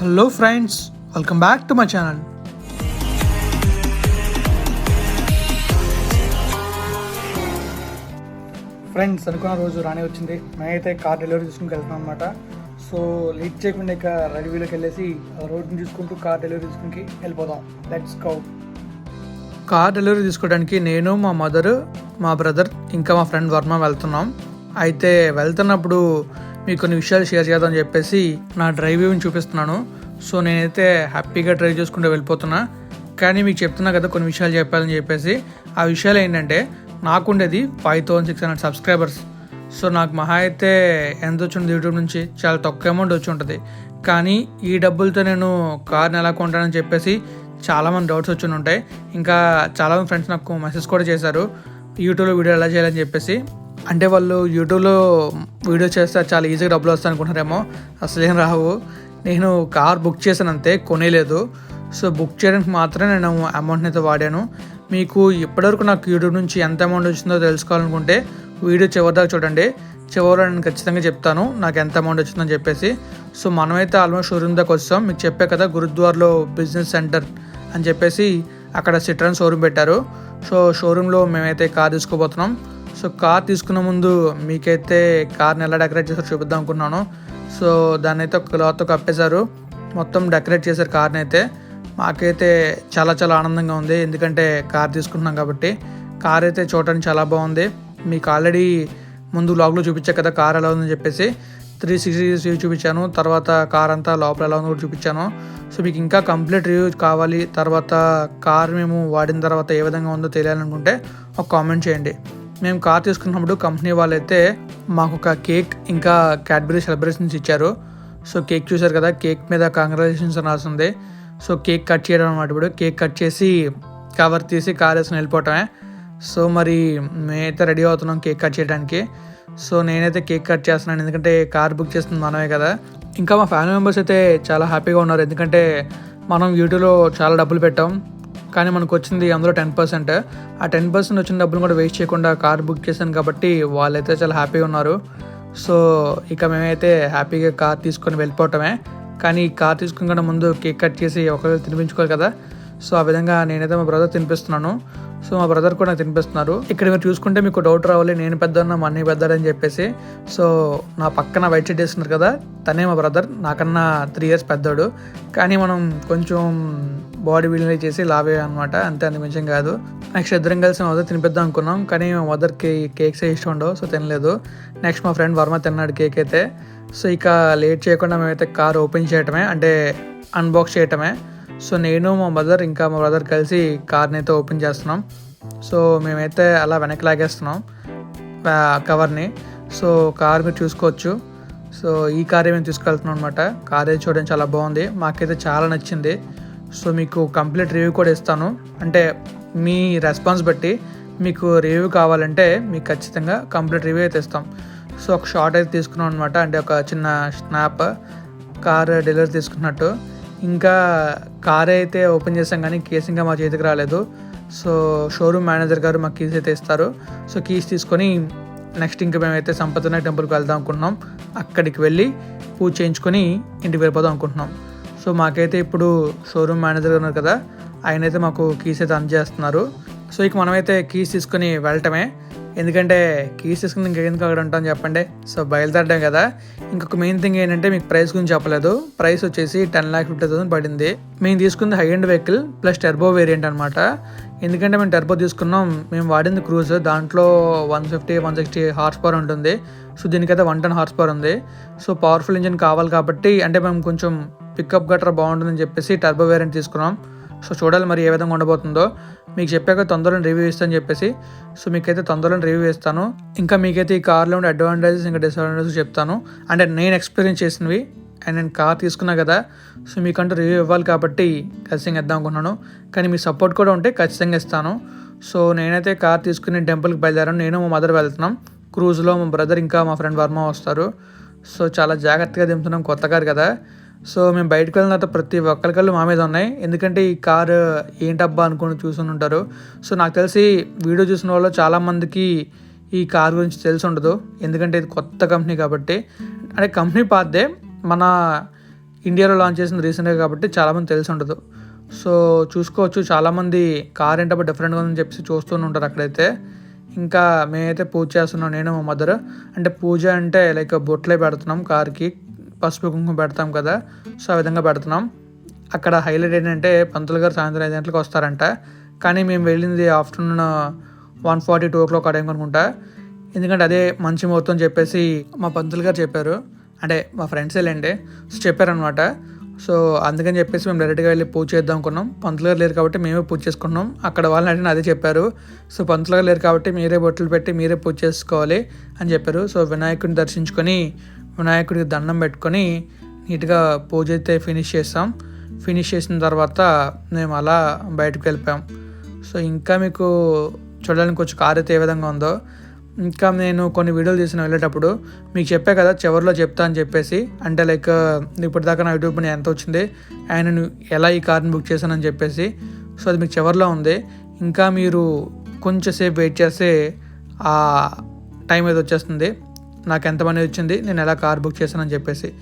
Hello friends welcome back to my channel. Friends అనుకున్న రోజు రానే వచ్చింది. మేమైతే కార్ డెలివరీ తీసుకుని వెళ్తున్నాం అనమాట సో లేట్ చేయకుండా ఇక రైల్వేలోకి వెళ్ళేసి రోడ్ని చూసుకుంటూ కార్ డెలివరీ తీసుకుని వెళ్ళిపోదాం. లెట్స్ గో కార్ డెలివరీ తీసుకోవడానికి నేను మా మదర్ మా బ్రదర్ ఇంకా మా ఫ్రెండ్ వర్మ వెళ్తున్నాం. అయితే వెళ్తున్నప్పుడు మీకు కొన్ని విషయాలు షేర్ చేద్దామని చెప్పేసి నా డ్రైవ్ డ్రైవింగ్ చూపిస్తున్నాను. సో నేనైతే హ్యాపీగా డ్రైవ్ చేసుకుంటూ వెళ్ళిపోతున్నా. కానీ మీకు చెప్తున్నా కదా కొన్ని విషయాలు చెప్పాలని చెప్పేసి. ఆ విషయాలు ఏంటంటే నాకుండేది five thousand six hundred subscribers so నాకు మహా అయితే ఎంత వచ్చింది యూట్యూబ్ నుంచి? చాలా తక్కువ అమౌంట్ వచ్చి ఉంటుంది. కానీ ఈ డబ్బులతో నేను కార్ని ఎలా కొంటానని చెప్పేసి చాలామంది డౌట్స్ వచ్చి ఉంటాయి. ఇంకా చాలామంది ఫ్రెండ్స్ నాకు మెసేజ్ కూడా చేశారు. యూట్యూబ్లో వీడియో ఎలా చేయాలని చెప్పేసి. అంటే వాళ్ళు యూట్యూబ్లో వీడియో చేస్తే చాలా ఈజీగా డబ్బులు వస్తాయి అనుకుంటారేమో అసలేం రావు. నేను కార్ బుక్ చేశాను అంతే కొనేలేదు. సో బుక్ చేయడానికి మాత్రమే నేను అమౌంట్ని అయితే వాడాను. మీకు ఇప్పటివరకు నాకు యూట్యూబ్ నుంచి ఎంత అమౌంట్ వచ్చిందో తెలుసుకోవాలనుకుంటే వీడియో చివరి దాకా చూడండి. చివరిలో నేను ఖచ్చితంగా చెప్తాను నాకు ఎంత అమౌంట్ వచ్చిందని చెప్పేసి. సో మనమైతే ఆల్మోస్ట్ షోరూమ్ దాకా వస్తాం మీకు చెప్పే కదా గురుద్వార్లో బిజినెస్ సెంటర్ అని చెప్పేసి అక్కడ సిట్రన్ షోరూమ్ పెట్టారు. సో షోరూంలో మేమైతే కార్ తీసుకోబోతున్నాం. సో కార్ తీసుకున్న ముందు మీకైతే కార్ని ఎలా డెకరేట్ చేసారో చూపిద్దాం అనుకున్నాను. సో దాన్ని అయితే ఒక క్లాత్తో కప్పేశారు మొత్తం డెకరేట్ చేశారు కార్ని అయితే. మాకైతే చాలా చాలా ఆనందంగా ఉంది. ఎందుకంటే కార్ తీసుకుంటున్నాం కాబట్టి. కార్ అయితే చూడటానికి చాలా బాగుంది. మీకు ఆల్రెడీ ముందు లాగ్లో చూపించా కదా కార్ ఎలా ఉందని చెప్పేసి. త్రీ సిక్స్టీ రివ్యూ చూపించాను. తర్వాత కార్ అంతా లోపల ఎలా ఉందో కూడా చూపించాను. సో మీకు ఇంకా కంప్లీట్ రివ్యూ కావాలి. తర్వాత కార్ మేము వాడిన తర్వాత ఏ విధంగా ఉందో తెలియాలనుకుంటే ఒక కామెంట్ చేయండి. మేము కార్ తీసుకున్నప్పుడు కంపెనీ వాళ్ళైతే మాకు ఒక కేక్ ఇంకా క్యాడ్బరీ సెలబ్రేషన్స్ ఇచ్చారు. సో కేక్ చూసారు కదా కేక్ మీద కంగ్రాచులేషన్స్ అని రాసింది. సో కేక్ కట్ చేయడం అనమాట ఇప్పుడు. కేక్ కట్ చేసి కవర్ తీసి కార్ వేసుకుని వెళ్ళిపోవటమే. సో మరి మేమైతే రెడీ అవుతున్నాం కేక్ కట్ చేయడానికి. సో నేనైతే కేక్ కట్ చేస్తున్నాను ఎందుకంటే కార్ బుక్ చేస్తుంది మనమే కదా. ఇంకా మా ఫ్యామిలీ మెంబర్స్ అయితే చాలా హ్యాపీగా ఉన్నారు ఎందుకంటే మనం యూట్యూబ్లో చాలా డబ్బులు పెట్టాం. కానీ మనకు వచ్చింది అందులో టెన్ పర్సెంట్. ఆ టెన్ పర్సెంట్ వచ్చిన డబ్బులు కూడా వేస్ట్ చేయకుండా కార్ బుక్ చేశాను కాబట్టి వాళ్ళైతే చాలా హ్యాపీగా ఉన్నారు. సో ఇక మేమైతే హ్యాపీగా కార్ తీసుకొని వెళ్ళిపోవటమే. కానీ కార్ తీసుకుని కూడా ముందు కేక్ కట్ చేసి ఒకరు తినిపించుకోవాలి కదా. సో ఆ విధంగా నేనైతే మా బ్రదర్ తినిపిస్తున్నాను. సో మా బ్రదర్ కూడా నాకు తినిపిస్తున్నారు. ఇక్కడ మీరు చూసుకుంటే మీకు డౌట్ రావాలి నేను పెద్ద మా అన్నయ్య పెద్దాడు అని చెప్పేసి. సో నా పక్కన వైట్ షర్ట్ వేస్తున్నారు కదా తనే మా బ్రదర్ నాకన్నా త్రీ ఇయర్స్ పెద్దోడు. కానీ మనం కొంచెం బాడీ బిల్డింగ్ చేసి లావే అనమాట అంతే అంత మించం కాదు. నెక్స్ట్ ఇద్దరం కలిసి మా మదర్ తినిపిద్దాం అనుకున్నాం కానీ మా మదర్కి కేక్స్ ఇష్టం ఉండవు సో తినలేదు. నెక్స్ట్ మా ఫ్రెండ్ వర్మ తిన్నాడు కేక్ అయితే. సో ఇక లేట్ చేయకుండా మేమైతే కార్ ఓపెన్ చేయటమే అంటే అన్బాక్స్ చేయటమే. సో నేను మా మదర్ ఇంకా మా బ్రదర్ కలిసి కార్ని అయితే ఓపెన్ చేస్తున్నాం. సో మేమైతే అలా వెనక్కి లాగేస్తున్నాం కవర్ని. సో కార్ మీరు చూసుకోవచ్చు. సో ఈ కారే మేము తీసుకెళ్తున్నాం అనమాట కార్ అయితే చూడడానికి చాలా బాగుంది. మాకైతే చాలా నచ్చింది. సో మీకు కంప్లీట్ రివ్యూ కూడా ఇస్తాను. అంటే మీ రెస్పాన్స్ బట్టి మీకు రివ్యూ కావాలంటే మీకు ఖచ్చితంగా కంప్లీట్ రివ్యూ అయితే ఇస్తాం. సో ఒక షార్ట్ అయితే తీసుకున్నాం అనమాట అంటే ఒక చిన్న స్నాప్ కార్ డెలివరీ తీసుకున్నట్టు. ఇంకా కార్ అయితే ఓపెన్ చేసాం కానీ కేస్ ఇంకా మా చేతికి రాలేదు. సో షోరూమ్ మేనేజర్ గారు మాకు కీస్ అయితే ఇస్తారు. సో కీస్ తీసుకొని నెక్స్ట్ ఇంకా మేమైతే సంపత్తినాయక టెంపుల్కి వెళ్దాం అనుకుంటున్నాం. అక్కడికి వెళ్ళి పూజ చేయించుకొని ఇంటికి వెళ్ళిపోదాం అనుకుంటున్నాం. సో మాకైతే ఇప్పుడు షోరూమ్ మేనేజర్ ఉన్నారు కదా ఆయన అయితే మాకు కీస్ అయితే అందజేస్తున్నారు. సో ఇక మనమైతే కీస్ తీసుకుని వెళ్ళటమే. ఎందుకంటే కీస్ తీసుకుని ఇంకెందుకు అక్కడ ఉంటాం చెప్పండి. సో బయలుదేరడం కదా. ఇంకొక మెయిన్ థింగ్ ఏంటంటే మీకు ప్రైస్ గురించి చెప్పలేదు. ప్రైస్ వచ్చేసి టెన్ ల్యాక్ ఫిఫ్టీ థౌసండ్ పడింది. మేము తీసుకుంది high end vehicle plus turbo variant అనమాట ఎందుకంటే మేము టర్బో తీసుకున్నాం. మేము వాడింది క్రూజ్ దాంట్లో one fifty one sixty horse power ఉంటుంది. సో దీనికైతే వన్ టెన్ హార్స్ పవర్ ఉంది. సో పవర్ఫుల్ ఇంజిన్ కావాలి కాబట్టి అంటే మేము కొంచెం పికప్ గట్రా బాగుంటుందని చెప్పేసి టర్బో వేరియంట్ తీసుకున్నాం. సో చూడాలి మరి ఏ విధంగా ఉండబోతుందో. మీకు చెప్పాక తొందరలో రివ్యూ ఇస్తాను చెప్పేసి. సో మీకైతే తొందరలో రివ్యూ ఇస్తాను. ఇంకా మీకైతే ఈ కార్లో ఉండే అడ్వాంటేజెస్ ఇంకా డిసడ్వాంటేజెస్ చెప్తాను. అంటే నేను ఎక్స్పీరియన్స్ చేసినవి అండ్ నేను కార్ తీసుకున్నా కదా సో మీకంటూ రివ్యూ ఇవ్వాలి కాబట్టి ఖచ్చితంగా ఇద్దాం అనుకున్నాను కానీ మీ సపోర్ట్ కూడా ఉంటే ఖచ్చితంగా ఇస్తాను. సో నేనైతే కార్ తీసుకుని టెంపుల్కి బయలుదేరాను. నేను మా మదర్ వెళ్తున్నాం. క్రూజ్లో మా బ్రదర్ ఇంకా మా ఫ్రెండ్ వర్మ వస్తారు. సో చాలా జాగ్రత్తగా దింపుతున్నాం కొత్త కారు కదా. సో మేము బయటకు వెళ్ళిన తర్వాత ప్రతి ఒక్కరికల్లు మా మీద ఉన్నాయి. ఎందుకంటే ఈ కారు ఏంటబ్బా అనుకుని చూసుకుని ఉంటారు. సో నాకు తెలిసి వీడియో చూసిన వాళ్ళు చాలామందికి ఈ కార్ గురించి తెలిసి ఉండదు. ఎందుకంటే ఇది కొత్త కంపెనీ కాబట్టి. అంటే కంపెనీ పాతే మన ఇండియాలో లాంచ్ చేసింది రీసెంట్గా కాబట్టి చాలామంది తెలిసి ఉండదు. సో చూసుకోవచ్చు. చాలామంది కార్ ఏంటో డిఫరెంట్గా ఉందని చెప్పేసి చూస్తూనే ఉంటారు అక్కడైతే. ఇంకా మేమైతే పూజ చేస్తున్నాం. నేను మా మదర్ అంటే పూజ అంటే లైక్ బొట్లే పెడుతున్నాం కార్కి. పసుపు కుంకుమ పెడతాం కదా సో ఆ విధంగా పెడుతున్నాం. అక్కడ హైలైట్ ఏంటంటే పంతులు గారు సాయంత్రం ఐదు గంటలకు వస్తారంట. కానీ మేము వెళ్ళింది afternoon one forty two o'clock ఆ టైం అనుకుంటా. ఎందుకంటే అదే మంచి ముహూర్తం అని చెప్పేసి మా పంతులు గారు చెప్పారు. అంటే మా ఫ్రెండ్స్ వెళ్ళండి సో చెప్పారనమాట సో అందుకని చెప్పేసి మేము డైరెక్ట్గా వెళ్ళి పూజ చేద్దాం అనుకున్నాం. పంతులు గారు లేరు కాబట్టి మేమే పూజ చేసుకున్నాం అక్కడ వాళ్ళని అడిగిన అదే చెప్పారు. సో పంతులు గారు లేరు కాబట్టి మీరే బొట్లు పెట్టి మీరే పూజ చేసుకోవాలి అని చెప్పారు. సో వినాయకుడిని దర్శించుకొని వినాయకుడికి దండం పెట్టుకొని నీట్గా పూజ అయితే ఫినిష్ చేస్తాం. ఫినిష్ చేసిన తర్వాత మేము అలా బయటకు వెళ్ళిపోయాం. సో ఇంకా మీకు చూడడానికి కొంచెం కార్ అయితే ఏ విధంగా ఉందో. ఇంకా నేను కొన్ని వీడియోలు తీసిన వెళ్ళేటప్పుడు మీకు చెప్పే కదా చివరిలో చెప్తా అని చెప్పేసి. అంటే లైక్ ఇప్పటిదాకా నా యూట్యూబ్ పని ఎంత వచ్చింది ఆయన నేను ఎలా ఈ కార్ని బుక్ చేశానని చెప్పేసి. సో అది మీకు చివరిలో ఉంది. ఇంకా మీరు కొంచెంసేపు వెయిట్ చేస్తే ఆ టైం అయితే వచ్చేస్తుంది. నాకు ఎంత మనీ వచ్చింది నేను ఎలా కార్ బుక్ చేశానని చెప్పేసి.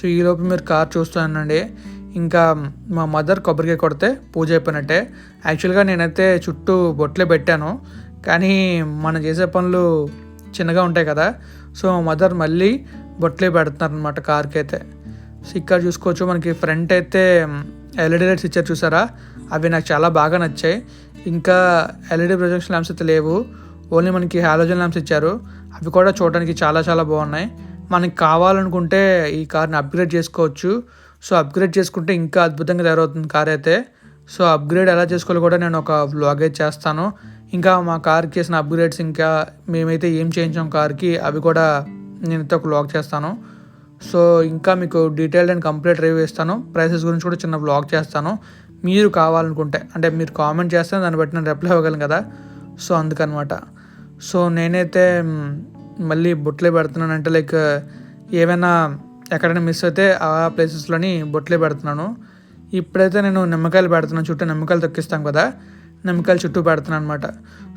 సో ఈలోపు మీరు కార్ చూస్తానండి. ఇంకా మా మదర్ కొబ్బరికాయ కొడితే పూజ అయిపోయినట్టే. యాక్చువల్గా నేనైతే చుట్టూ బొట్లే పెట్టాను. కానీ మనం చేసే పనులు చిన్నగా ఉంటాయి కదా. సో మా మదర్ మళ్ళీ బొట్లే పెడుతున్నారు అనమాట కార్కి అయితే. సో ఇక్కడ చూసుకోవచ్చు మనకి ఫ్రంట్ అయితే ఎల్ఈడి లైట్స్ ఇచ్చారు చూసారా? అవి నాకు చాలా బాగా నచ్చాయి. ఇంకా ఎల్ఈడి ప్రొజెక్షన్ ల్యాంప్స్ అయితే లేవు. ఓన్లీ మనకి హాలోజన్ ల్యాంప్స్ ఇచ్చారు. అవి కూడా చూడడానికి చాలా చాలా బాగున్నాయి. మనకి కావాలనుకుంటే ఈ కార్ని అప్గ్రేడ్ చేసుకోవచ్చు. సో అప్గ్రేడ్ చేసుకుంటే ఇంకా అద్భుతంగా తయారవుతుంది కార్ అయితే. సో అప్గ్రేడ్ ఎలా చేసుకోవాలో కూడా నేను ఒక వ్లాగ్ అయితే చేస్తాను. ఇంకా మా కార్కి చేసిన అప్గ్రేడ్స్ ఇంకా మేమైతే ఏం చేయించాం కార్కి అవి కూడా నేనైతే ఒక వ్లాగ్ చేస్తాను. సో ఇంకా మీకు డీటెయిల్డ్ అండ్ కంప్లీట్ రివ్యూ ఇస్తాను. ప్రైసెస్ గురించి కూడా చిన్న వ్లాగ్ చేస్తాను. మీరు కావాలనుకుంటే అంటే మీరు కామెంట్ చేస్తే దాన్ని బట్టి నేను రిప్లై ఇవ్వగలను కదా. సో అందుకనమాట. సో నేనైతే మళ్ళీ బొట్లే పెడుతున్నాను అంటే లైక్ ఏమైనా ఎక్కడైనా మిస్ అయితే ఆ ప్లేసెస్లోని బొట్లే పెడుతున్నాను. ఇప్పుడైతే నేను నిమ్మకాయలు పెడుతున్నాను చుట్టూ నిమ్మకాయలు తొక్కిస్తాం కదా నిమ్మకాయలు చుట్టూ పెడుతున్నాను అనమాట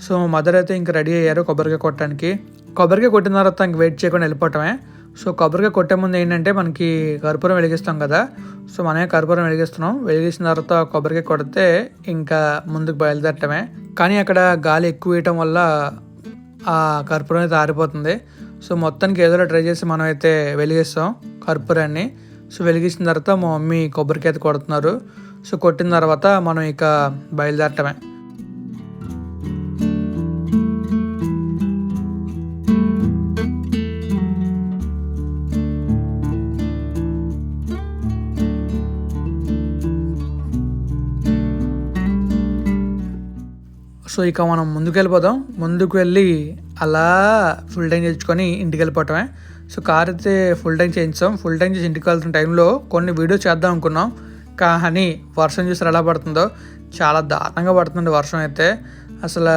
సో మదర్ అయితే ఇంకా రెడీ అయ్యారు కొబ్బరికాయ కొట్టడానికి. కొబ్బరికాయ కొట్టిన తర్వాత ఇంక వెయిట్ చేయకుండా వెళ్ళిపోవటమే. సో కొబ్బరికాయ కొట్టే ముందు ఏంటంటే మనకి కర్పూరం వెలిగిస్తాం కదా సో మనమే కర్పూరం వెలిగిస్తున్నాం. వెలిగించిన తర్వాత కొబ్బరికాయ కొడితే ఇంకా ముందుకు బయలుదేరటమే. కానీ అక్కడ గాలి ఎక్కువ వేయటం వల్ల ఆ కర్పూరం అయితే ఆరిపోతుంది సో మొత్తానికి ఏదో ట్రై చేసి మనం అయితే వెలిగిస్తాం కర్పూరాన్ని. సో వెలిగించిన తర్వాత మా మమ్మీ కొబ్బరికాయ అయితే కొడుతున్నారు. సో కొట్టిన తర్వాత మనం ఇక బయలుదేరటమే. సో ఇక మనం ముందుకు వెళ్ళిపోదాం ముందుకు వెళ్ళి అలా ఫుల్ టైం చేయించుకొని ఇంటికి వెళ్ళిపోవటమే సో కార్ అయితే ఫుల్ టైం చేయించాం. ఫుల్ టైం చేసి ఇంటికి వెళ్తున్న టైంలో కొన్ని వీడియోస్ చేద్దాం అనుకున్నాం. కానీ వర్షం చూసారు ఎలా పడుతుందో? చాలా దారుణంగా పడుతుంది వర్షం అయితే. అసలు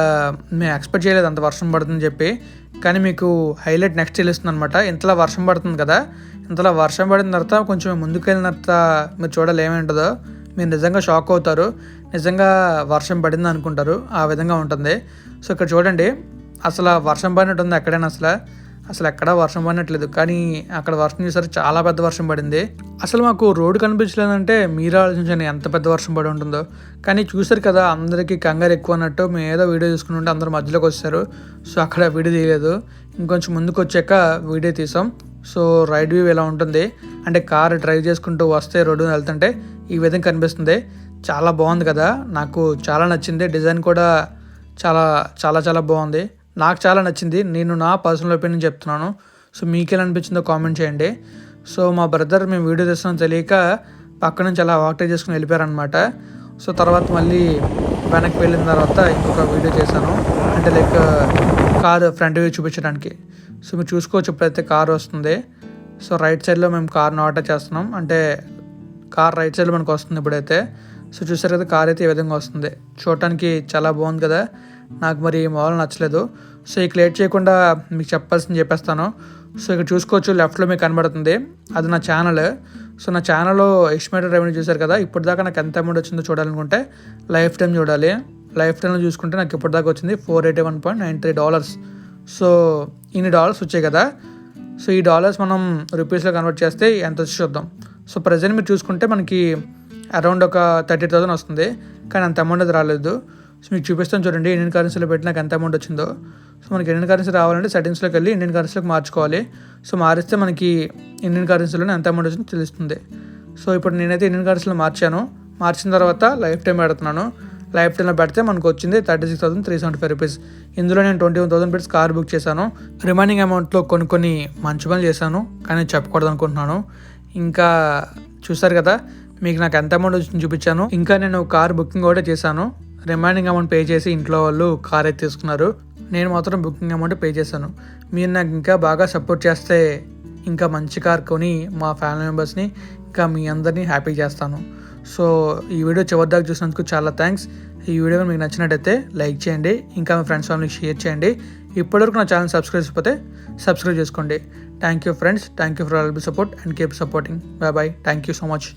మేము ఎక్స్పెక్ట్ చేయలేదు అంత వర్షం పడుతుందని చెప్పి. కానీ మీకు హైలైట్ నెక్స్ట్ తెలుస్తుంది అనమాట ఇంతలా వర్షం పడుతుంది కదా. ఇంతలా వర్షం పడిన తర్వాత కొంచెం ముందుకు వెళ్ళిన తర్వాత మీరు చూడాలి ఏమేంటుందో. మీరు నిజంగా షాక్ అవుతారు నిజంగా వర్షం పడింది అనుకుంటారు ఆ విధంగా ఉంటుంది. సో ఇక్కడ చూడండి అసలు వర్షం పడినట్టు ఉంది ఎక్కడైనా అసలు. అసలు ఎక్కడా వర్షం పడినట్లేదు కానీ అక్కడ వర్షం చూసారు చాలా పెద్ద వర్షం పడింది. అసలు మాకు రోడ్డు కనిపించలేదంటే మీరు ఆలోచించండి ఎంత పెద్ద వర్షం పడి ఉంటుందో. కానీ చూసారు కదా అందరికీ కంగారు ఎక్కువ అన్నట్టు మేము ఏదో వీడియో చూసుకుని ఉంటే అందరూ మధ్యలోకి వచ్చారు సో అక్కడ వీడియో తీయలేదు. ఇంకొంచెం ముందుకు వచ్చాక వీడియో తీసాం. సో రైడ్ వ్యూ ఇలా ఉంటుంది. అంటే కారు డ్రైవ్ చేసుకుంటూ వస్తే రోడ్డు వెళ్తుంటే ఈ విధంగా కనిపిస్తుంది. చాలా బాగుంది కదా. నాకు చాలా నచ్చింది. డిజైన్ కూడా చాలా చాలా చాలా బాగుంది. నాకు చాలా నచ్చింది. నేను నా పర్సనల్ ఒపీనియన్ చెప్తున్నాను. సో మీకు ఎలా అనిపించిందో కామెంట్ చేయండి. సో మా బ్రదర్ మేము వీడియో తీస్తున్నాం తెలియక పక్క నుంచి అలా వాక్టేజ్ చేసుకుని వెళ్ళిపోయారనమాట సో తర్వాత మళ్ళీ వెనక్కి వెళ్ళిన తర్వాత ఇంకొక వీడియో చేశాను. అంటే లైక్ కార్ ఫ్రంట్ వ్యూ చూపించడానికి. సో మీరు చూసుకోవచ్చు ఇప్పుడైతే కారు వస్తుంది. సో రైట్ సైడ్లో మేము కార్ని ఆర్డర్ చేస్తున్నాం. అంటే కార్ రైట్ సైడ్లో మనకు వస్తుంది ఇప్పుడైతే. సో చూసారు కదా కార్ అయితే ఈ విధంగా వస్తుంది. చూడటానికి చాలా బాగుంది కదా. నాకు మరి మామూలు నచ్చలేదు. సో ఇక లేట్ చేయకుండా మీకు చెప్పాల్సింది చెప్పేస్తాను. సో ఇక్కడ చూసుకోవచ్చు లెఫ్ట్లో మీకు కనబడుతుంది. అది నా ఛానల్ సో నా ఛానల్లో ఎస్టిమేటెడ్ రెవెన్యూ చూశారు కదా. ఇప్పటిదాకా నాకు ఎంత అమౌంట్ వచ్చిందో చూడాలనుకుంటే లైఫ్ టైం చూడాలి. లైఫ్ టైంలో చూసుకుంటే నాకు ఇప్పటిదాకా వచ్చింది four eighty one point nine three dollars so ఇన్ని డాలర్స్ వచ్చాయి కదా. సో ఈ డాలర్స్ మనం రూపీస్లో కన్వర్ట్ చేస్తే ఎంత చూద్దాం. సో ప్రజెంట్ మీరు చూసుకుంటే మనకి అరౌండ్ ఒక థర్టీ థౌసండ్ వస్తుంది. కానీ అంత అమౌంట్ అది రాలేదు. సో మీకు చూపిస్తాను చూడండి ఇండియన్ కరెన్సీలో పెట్టి నాకు ఎంత అమౌంట్ వచ్చిందో. సో మనకి ఇండియన్ కరెన్సీ రావాలంటే సెట్టింగ్స్లోకి వెళ్ళి ఇండియన్ కరెన్సీలోకి మార్చుకోవాలి. సో మారిస్తే మనకి ఇండియన్ కరెన్సీలోనే ఎంత అమౌంట్ వచ్చిందో తెలుస్తుంది. సో ఇప్పుడు నేనైతే ఇండియన్ కరెన్సీలో మార్చాను. మార్చిన తర్వాత లైఫ్ టైం పెడుతున్నాను లైఫ్ టైంలో పెడితే మనకు వచ్చింది thirty six thousand three seventy five rupees. ఇందులో నేను ట్వంటీ వన్ థౌసండ్ పెట్టి కార్ బుక్ చేశాను. రిమైనింగ్ అమౌంట్లో కొన్ని కొన్ని మంచి పనులు చేశాను. కానీ చెప్పకూడదు అనుకుంటున్నాను. ఇంకా చూసారు కదా మీకు నాకు ఎంత అమౌంట్ వచ్చింది చూపించాను. ఇంకా నేను కార్ బుకింగ్ కూడా చేశాను. రిమైనింగ్ అమౌంట్ పే చేసి ఇంట్లో వాళ్ళు కార్ అయితే తీసుకున్నారు. నేను మాత్రం బుకింగ్ అమౌంట్ పే చేశాను. మీరు నాకు ఇంకా బాగా సపోర్ట్ చేస్తే ఇంకా మంచి కార్ కొని మా ఫ్యామిలీ మెంబర్స్ని ఇంకా మీ అందరినీ హ్యాపీ చేస్తాను. సో ఈ వీడియో చివరి దాకా చూసినందుకు చాలా థ్యాంక్స్ ఈ వీడియో మీకు నచ్చినట్టయితే లైక్ చేయండి ఇంకా మీ ఫ్రెండ్స్ ఫ్యామిలీకి షేర్ చేయండి. ఇప్పటివరకు నా ఛానల్ సబ్స్క్రైబ్ చేయకపోతే సబ్స్క్రైబ్ చేసుకోండి. Thank you friends thank you for all the support and keep supporting bye bye thank you so much